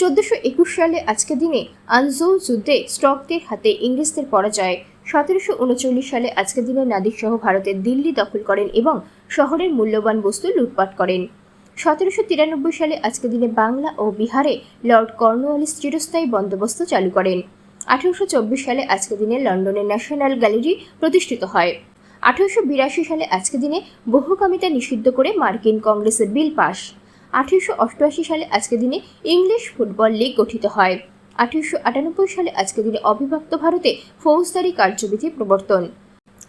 চোদ্দশো একুশ সালে আজকে দিনে আনজৌ যুদ্ধে স্টকদের হাতে ইংরেজদের পরাজয়। সতেরোশো উনচল্লিশ সালে আজকে দিনে নাদির সহ ভারতের দিল্লি দখল করেন এবং শহরের মূল্যবান বস্তু লুটপাট করেন। সতেরোশো তিরানব্বই সালে আজকে দিনে বাংলা ও বিহারে লর্ড কর্নওয়ালিস চিরস্থায়ী বন্দোবস্ত চালু করেন। আঠারোশো চব্বিশ সালে আজকে দিনে লন্ডনের ন্যাশনাল গ্যালারি প্রতিষ্ঠিত হয়। আঠারোশো বিরাশি সালে আজকে দিনে বহুকামিতা নিষিদ্ধ করে মার্কিন কংগ্রেসের বিল পাস। আঠারোশো অষ্টআশি সালে আজকে দিনে ইংলিশ ফুটবল লীগ গঠিত হয়। আঠারোশো আটানব্বই সালে আজকে দিনে অবিভক্ত ভারতে ফৌজদারি কার্যবিধি প্রবর্তন।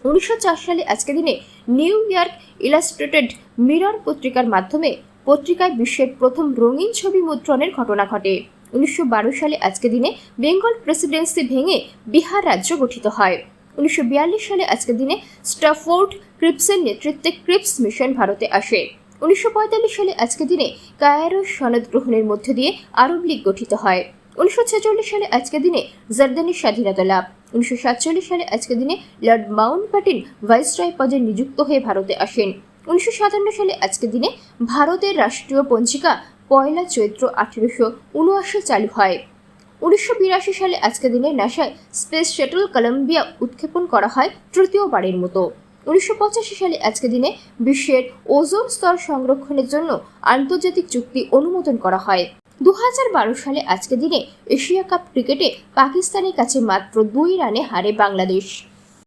উনিশশো চার সালে আজকে দিনে নিউ ইয়র্ক ইলাস্ট্রেটেড মিরর পত্রিকার মাধ্যমে পত্রিকায় বিশ্বের প্রথম রঙিন ছবি মুদ্রণের ঘটনা ঘটে। উনিশশো বারো সালে আজকে দিনে বেঙ্গল প্রেসিডেন্সি ভেঙে বিহার রাজ্য গঠিত হয়। উনিশশো বিয়াল্লিশ সালে আজকের দিনে স্টাফোর্ড ক্রিপসের নেতৃত্বে ক্রিপস মিশন ভারতে আসে। উনিশশো পঁয়তাল্লিশ সালে আজকের দিনে কায়রো সনদ গ্রহণের মধ্য দিয়ে আরব লীগ গঠিত হয়। উনিশশো ছেচল্লিশ সালে আজকের দিনে জর্দানের স্বাধীনতা লাভ। উনিশশো সাতচল্লিশ সালে আজকের দিনে লর্ড মাউন্ট প্যাটেন ভাইসরয় পদে নিযুক্ত হয়ে ভারতে আসেন। উনিশশো সাতান্ন সালে আজকের দিনে ভারতের রাষ্ট্রীয় পঞ্জিকা পয়লা চৈত্র আঠেরোশো উনআশি চালু হয়। উনিশশো বিরাশি সালে আজকের দিনে নাসায় স্পেস শাটল কলম্বিয়া উৎক্ষেপণ করা হয় তৃতীয়বারের মতো। উনিশশো পঁচাশি সালে আজকে দিনে বিশ্বের ওজোন স্তর সংরক্ষণের জন্য আন্তর্জাতিক চুক্তি অনুমোদন করা হয়। দু সালে আজকে দিনে এশিয়া কাপ ক্রিকেটে পাকিস্তানের কাছে মাত্র দুই রানে হারে বাংলাদেশ।